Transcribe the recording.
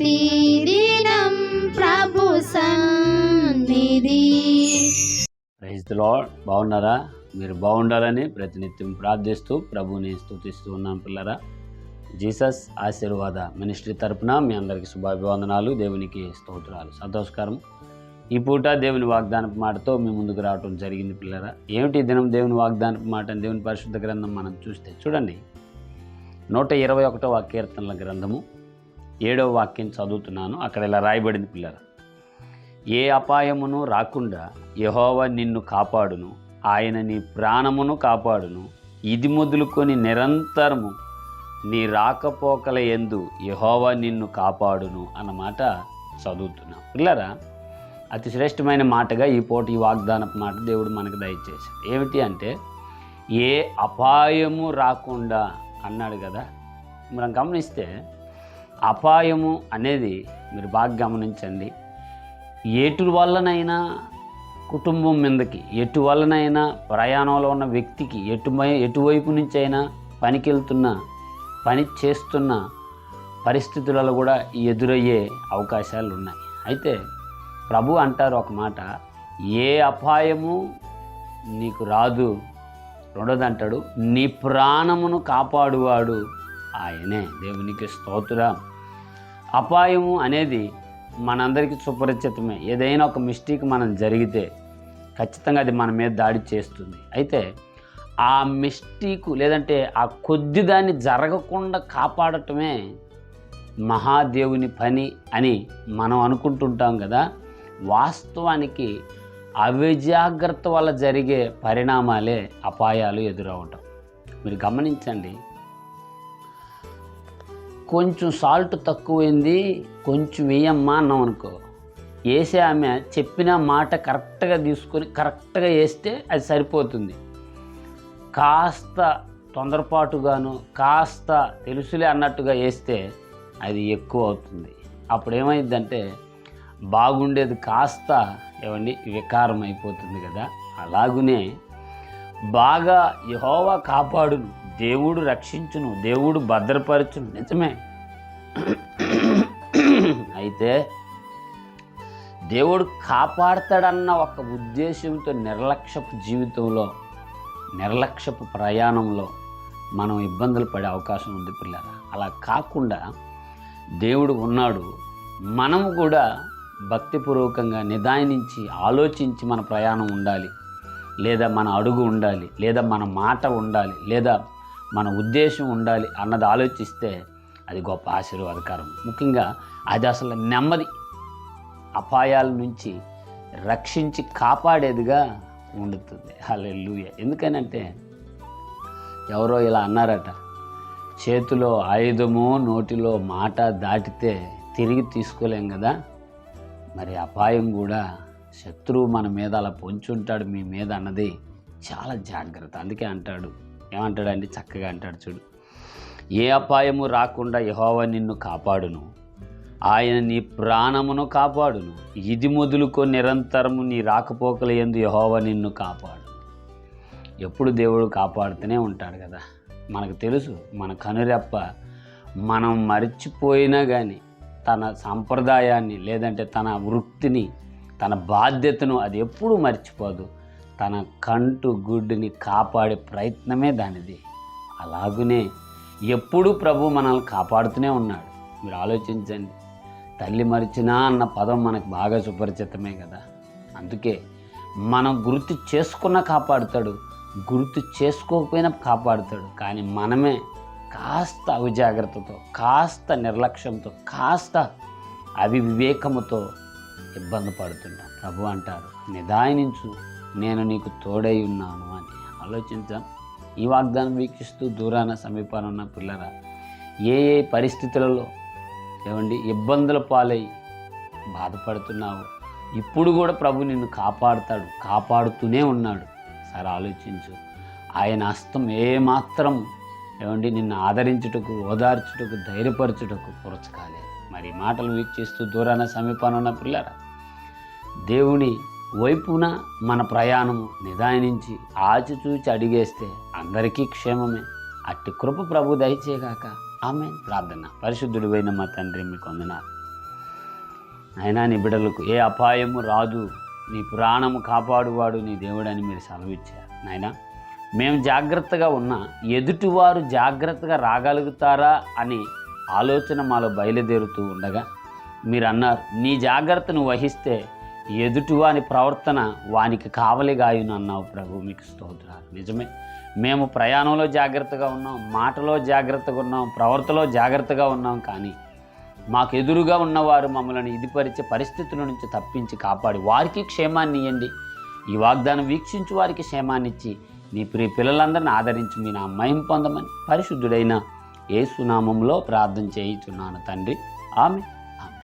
ప్రతిదినం ప్రభు సన్నిధి. Praise the lord బాగున్నారా? మీరు బాగుండాలని ప్రతినిత్యం ప్రార్థిస్తూ ప్రభుని స్తుతిస్తూ ఉన్నాం పిల్లరా. జీసస్ ఆశీర్వాద మినిస్ట్రీ తరపున మీ అందరికీ శుభాభివందనాలు దేవునికి స్తోత్రాలు. సంతోషకరం. ఈ పూట దేవుని వాగ్దానపు మాటతో మీ ముందుకు రావటం జరిగింది పిల్లరా. ఏమిటి దినం దేవుని వాగ్దానపు మాట అని దేవుని పరిశుద్ధ గ్రంథం మనం చూస్తే చూడండి. నూట ఇరవై ఒకటవ కీర్తనల గ్రంథము. ఏడవ వాక్యం చదువుతున్నాను. అక్కడ ఇలా రాయబడింది పిల్లరా. ఏ అపాయమును రాకుండా యహోవ నిన్ను కాపాడును. ఆయన నీ ప్రాణమును కాపాడును. ఇది మొదలుకొని నిరంతరము నీ రాకపోకల ఎందు యహోవ నిన్ను కాపాడును అన్నమాట చదువుతున్నాం. పిల్లరా అతి శ్రేష్టమైన మాటగా ఈ పూట ఈ వాగ్దానపు మాట దేవుడు మనకు దయచేశాడు. ఏమిటి అంటే ఏ అపాయము రాకుండా అన్నాడు కదా. మనం గమనిస్తే అపాయము అనేది మీరు బాగా గమనించండి. ఏటు వల్లనైనా కుటుంబం మీదకి ఎటు వల్లనైనా ప్రయాణంలో ఉన్న వ్యక్తికి ఎటు ఎటువైపు నుంచి అయినా పనికి వెళ్తున్న పని చేస్తున్న పరిస్థితులలో కూడా ఎదురయ్యే అవకాశాలు ఉన్నాయి. అయితే ప్రభు అంటారు ఒక మాట ఏ అపాయము నీకు రాదు రెండోది అంటాడు నీ ప్రాణమును కాపాడువాడు ఆయనే. దేవునికి స్తోత్రం. అపాయము అనేది మనందరికీ సుపరిచితమే. ఏదైనా ఒక మిస్టేక్ మనం జరిగితే ఖచ్చితంగా అది మన మీద దాడి చేస్తుంది. అయితే ఆ మిస్టేక్ లేదంటే ఆ కొద్ది దాన్ని జరగకుండా కాపాడటమే మహాదేవుని పని అని మనం అనుకుంటుంటాం కదా. వాస్తవానికి అవిజాగ్రత్త వల్ల జరిగే పరిణామాలే అపాయాలు ఎదురవటం. మీరు గమనించండి కొంచెం సాల్ట్ తక్కువైంది కొంచెం వేయమ్మా అన్నాం అనుకో వేసే ఆమె చెప్పిన మాట కరెక్ట్గా తీసుకొని కరెక్ట్గా వేస్తే అది సరిపోతుంది. కాస్త తొందరపాటుగాను కాస్త తెలుసులే అన్నట్టుగా వేస్తే అది ఎక్కువ అవుతుంది. అప్పుడు ఏమైందంటే బాగుండేది కాస్త ఏమండి వికారం అయిపోతుంది కదా. అలాగునే బాగా యహోవా కాపాడును. దేవుడు రక్షించును దేవుడు భద్రపరచును. నిజమే. అయితే దేవుడు కాపాడతాడన్న ఒక ఉద్దేశంతో నిర్లక్ష్యపు జీవితంలో నిర్లక్ష్యపు ప్రయాణంలో మనం ఇబ్బందులు పడే అవకాశం ఉంది పిల్లరా. అలా కాకుండా దేవుడు ఉన్నాడు. మనము కూడా భక్తిపూర్వకంగా నిదానించి ఆలోచించి మన ప్రయాణం ఉండాలి. లేదా మన అడుగు ఉండాలి. లేదా మన మాట ఉండాలి. లేదా మన ఉద్దేశం ఉండాలి అన్నది ఆలోచిస్తే అది గొప్ప ఆశీర్వాదకరం. ముఖ్యంగా అది అసలు నెమ్మది. అపాయాల నుంచి రక్షించి కాపాడేదిగా ఉండుతుంది. హల్లెలూయ. ఎందుకనంటే ఎవరో ఇలా అన్నారట చేతిలో ఆయుధము నోటిలో మాట దాటితే తిరిగి తీసుకోలేం కదా? మరి అపాయం కూడా శత్రువు మన మీద అలా పొంచుంటాడు మీ మీద అన్నది చాలా జాగ్రత్త. అందుకే అంటాడు ఏమంటాడండి? చక్కగా అంటాడు చూడు. ఏ అపాయము రాకుండా యహోవ నిన్ను కాపాడును. ఆయన నీ ప్రాణమును కాపాడును. ఇది మొదలుకో నిరంతరము నీ రాకపోకల ఎందు యహోవ నిన్ను కాపాడు. ఎప్పుడు దేవుడు కాపాడుతూనే ఉంటాడు కదా. మనకు తెలుసు మన కనురెప్ప మనం మర్చిపోయినా కానీ తన సంప్రదాయాన్ని లేదంటే తన వృత్తిని తన బాధ్యతను అది ఎప్పుడూ మర్చిపోదు. తన కంటు గుడ్డుని కాపాడే ప్రయత్నమే దానిది. అలాగునే ఎప్పుడూ ప్రభు మనల్ని కాపాడుతూనే ఉన్నాడు. మీరు ఆలోచించండి. తల్లి మరిచినా అన్న పదం మనకు బాగా సుపరిచితమే కదా. అందుకే మనం గుర్తు చేసుకున్న కాపాడుతాడు గుర్తు చేసుకోకపోయినా కాపాడుతాడు. కానీ మనమే కాస్త అవిజాగ్రత్తతో కాస్త నిర్లక్ష్యంతో కాస్త అవివివేకముతో ఇబ్బంది పడుతుంటాం. ప్రభు అంటారు నిదానించు నేను నీకు తోడై ఉన్నాను అని. ఆలోచించాం. ఈ వాగ్దానం వీక్షిస్తూ దూరాన సమీపాన ఉన్న పిల్లరా ఏ ఏ పరిస్థితులలో ఏమండి ఇబ్బందుల పాలై బాధపడుతున్నావు? ఇప్పుడు కూడా ప్రభు నిన్ను కాపాడుతాడు కాపాడుతూనే ఉన్నాడు. సార్ ఆలోచించు. ఆయన హస్తం ఏమాత్రం ఏమండి నిన్ను ఆదరించుటకు ఓదార్చుటకు ధైర్యపరచుటకు పురచకాలేదు మరి మాటలు వీక్షిస్తూ దూరాన సమీపాన ఉన్న పిల్లరా దేవుని వైపున మన ప్రయాణము నిదానించి ఆచిచూచి అడిగేస్తే అందరికీ క్షేమమే. అట్టి కృప ప్రభు దయచేగాక. ఆమె ప్రార్థన. పరిశుద్ధుడు మా తండ్రి మీకు వందనాలు. అయినా నీ బిడ్డలకు ఏ అపాయము రాదు. నీ ప్రాణము కాపాడువాడు నీ దేవుడని మీరు సెలవిచ్చారు. నాయనా మేము జాగ్రత్తగా ఉన్నా ఎదుటివారు జాగ్రత్తగా రాగలుగుతారా అని ఆలోచన మాలో బయలుదేరుతూ ఉండగా మీరు అన్నారు నీ జాగ్రత్తను వహిస్తే ఎదుటివాని ప్రవర్తన వానికి కావలిగాయును అన్నావు ప్రభు మీకు స్తోత్రాలు. నిజమే. మేము ప్రయాణంలో జాగ్రత్తగా ఉన్నాం మాటలో జాగ్రత్తగా ఉన్నాం ప్రవర్తలో జాగ్రత్తగా ఉన్నాం కానీ మాకు ఎదురుగా ఉన్నవారు మమ్మల్ని ఇదిపరిచే పరిస్థితుల నుంచి తప్పించి కాపాడి వారికి క్షేమాన్ని ఇవ్వండి ఈ వాగ్దానం వీక్షించు వారికి క్షేమాన్నిచ్చి నీ ప్రియ పిల్లలందరిని ఆదరించి మీ నా మహిం పొందమని పరిశుద్ధుడైన ఏ సునామంలో ప్రార్థన చేయుచున్నాను తండ్రి. ఆమె